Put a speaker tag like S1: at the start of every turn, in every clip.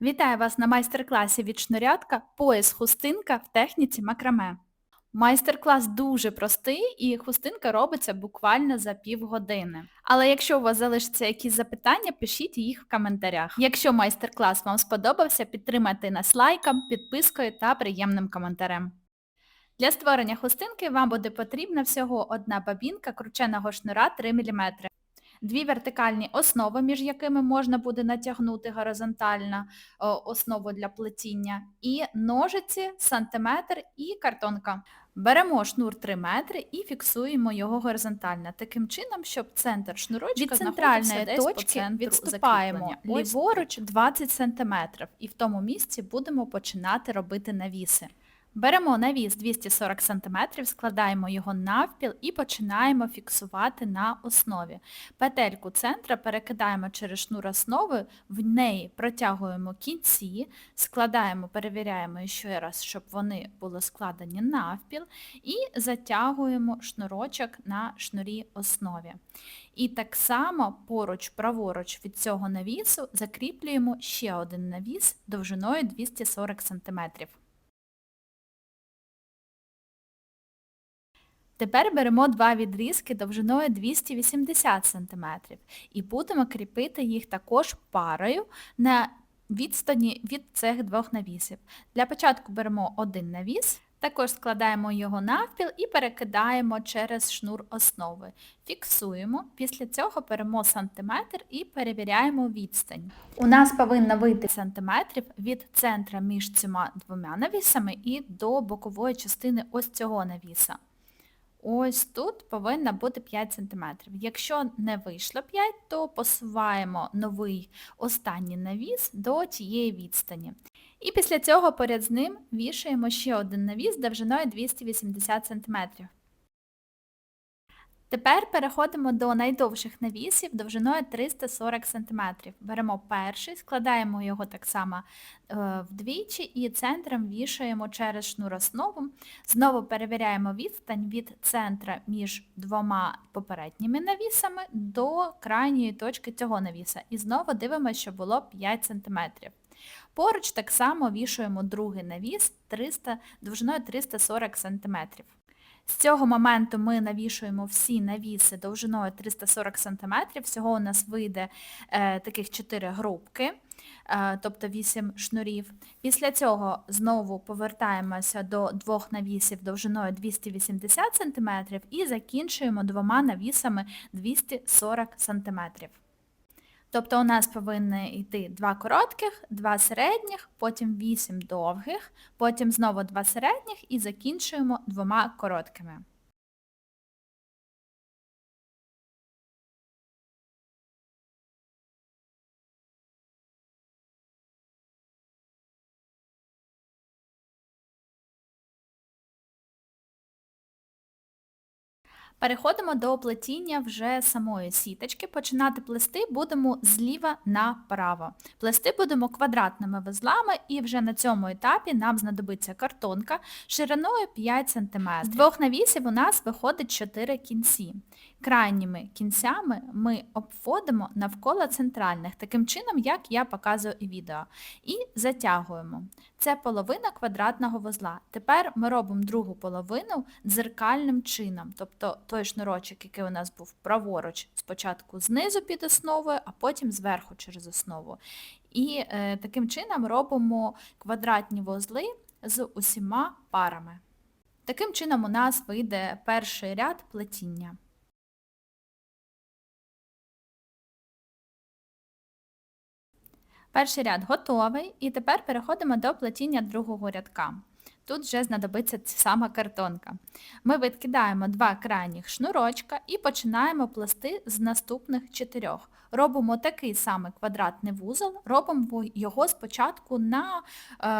S1: Вітаю вас на майстер-класі від шнурятка Пояс хустинка в техніці макраме. Майстер-клас дуже простий і хустинка робиться буквально за півгодини. Але якщо у вас залишаться якісь запитання, пишіть їх в коментарях. Якщо майстер-клас вам сподобався, підтримайте нас лайком, підпискою та приємним коментарем. Для створення хустинки вам буде потрібна всього одна бабінка крученого шнура 3 мм дві вертикальні основи, між якими можна буде натягнути горизонтально основу для плетіння, і ножиці, сантиметр і картонка. Беремо шнур 3 метри і фіксуємо його горизонтально, таким чином, щоб центр шнурочка від центральної точки відступаємо ліворуч 20 см і в тому місці будемо починати робити навіси. Беремо навіс 240 см, складаємо його навпіл і починаємо фіксувати на основі. Петельку центра перекидаємо через шнур основи, в неї протягуємо кінці, складаємо, перевіряємо ще раз, щоб вони були складені навпіл, і затягуємо шнурочок на шнурі основі. І так само поруч, праворуч від цього навісу закріплюємо ще один навіс довжиною 240 см. Тепер беремо два відрізки довжиною 280 см і будемо кріпити їх також парою на відстані від цих двох навісів. Для початку беремо один навіс, також складаємо його навпіл і перекидаємо через шнур основи. Фіксуємо, після цього беремо сантиметр і перевіряємо відстань. У нас повинно вийти сантиметрів від центра між цими двома навісами і до бокової частини ось цього навіса. Ось тут повинна бути 5 см. Якщо не вийшло 5, то посуваємо новий останній навіс до тієї відстані. І після цього поряд з ним вішаємо ще один навіс довжиною 280 см. Тепер переходимо до найдовших навісів довжиною 340 см. Беремо перший, складаємо його так само е, вдвічі і центром вішаємо через шнур основу. Знову перевіряємо відстань від центра між двома попередніми навісами до крайньої точки цього навіса. І знову дивимося, що було 5 см. Поруч так само вішаємо другий навіс 300, довжиною 340 см. З цього моменту ми навішуємо всі навіси довжиною 340 см, всього у нас вийде е, таких 4 групки, е, тобто 8 шнурів. Після цього знову повертаємося до двох навісів довжиною 280 см і закінчуємо двома навісами 240 см. Тобто у нас повинні йти два коротких, два середніх, потім вісім довгих, потім знову два середніх і закінчуємо двома короткими. Переходимо до плетіння вже самої сіточки. Починати плести будемо зліва направо. Плести будемо квадратними вузлами і вже на цьому етапі нам знадобиться картонка шириною 5 см. З двох навісів у нас виходить 4 кінці. Крайніми кінцями ми обводимо навколо центральних, таким чином, як я показую і відео. І затягуємо. Це половина квадратного вузла. Тепер ми робимо другу половину дзеркальним чином. Тобто той шнурочок, який у нас був праворуч, спочатку знизу під основою, а потім зверху через основу. І е, таким чином робимо квадратні вузли з усіма парами. Таким чином у нас вийде перший ряд плетіння. Перший ряд готовий, і тепер переходимо до плетіння другого рядка. Тут вже знадобиться ця сама картонка. Ми відкидаємо два крайніх шнурочка і починаємо плести з наступних чотирьох. Робимо такий самий квадратний вузол, робимо його спочатку на е,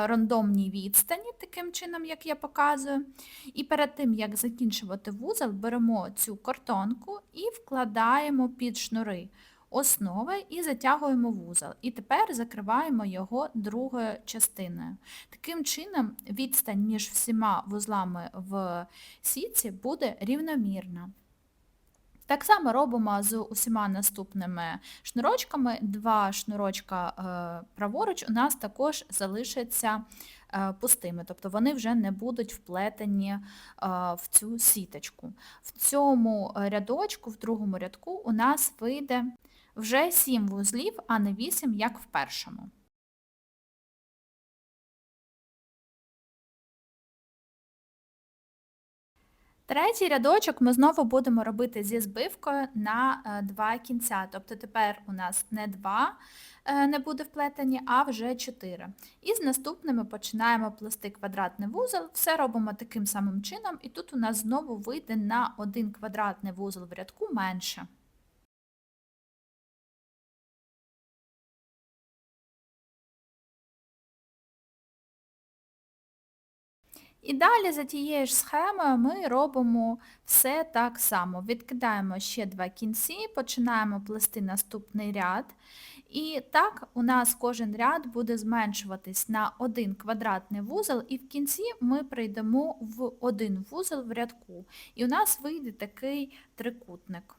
S1: рандомній відстані, таким чином, як я показую. І перед тим, як закінчувати вузол, беремо цю картонку і вкладаємо під шнури основи і затягуємо вузол. І тепер закриваємо його другою частиною. Таким чином, відстань між всіма вузлами в сітці буде рівномірна. Так само робимо з усіма наступними шнурочками. Два шнурочка е, праворуч у нас також залишаться е, пустими, тобто вони вже не будуть вплетені е, в цю сіточку. В цьому рядочку, в другому рядку, у нас вийде вже 7 вузлів, а не 8, як в першому. Третій рядочок ми знову будемо робити зі збивкою на е, два кінця. Тобто тепер у нас не два е, не буде вплетені, а вже чотири. І з наступними починаємо плести квадратний вузол. Все робимо таким самим чином, і тут у нас знову вийде на один квадратний вузол в рядку менше. І далі за тією ж схемою ми робимо все так само. Відкидаємо ще два кінці, починаємо плести наступний ряд. І так у нас кожен ряд буде зменшуватись на один квадратний вузол, і в кінці ми прийдемо в один вузол в рядку. І у нас вийде такий трикутник.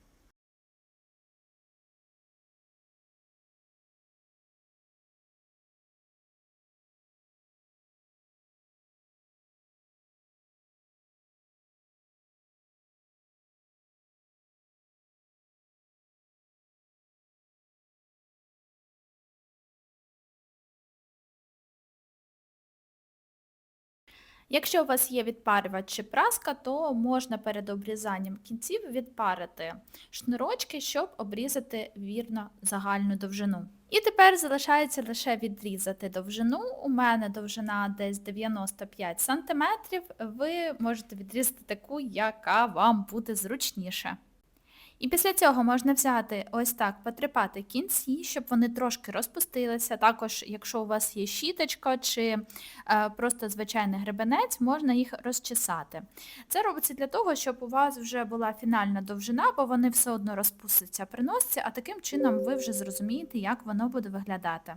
S1: Якщо у вас є відпарювач чи праска, то можна перед обрізанням кінців відпарити шнурочки, щоб обрізати вірно загальну довжину. І тепер залишається лише відрізати довжину. У мене довжина десь 95 см, ви можете відрізати таку, яка вам буде зручніше. І після цього можна взяти ось так, потріпати кінці, щоб вони трошки розпустилися. Також, якщо у вас є щіточка чи е, просто звичайний гребенець, можна їх розчесати. Це робиться для того, щоб у вас вже була фінальна довжина, бо вони все одно розпустяться при носці, а таким чином ви вже зрозумієте, як воно буде виглядати.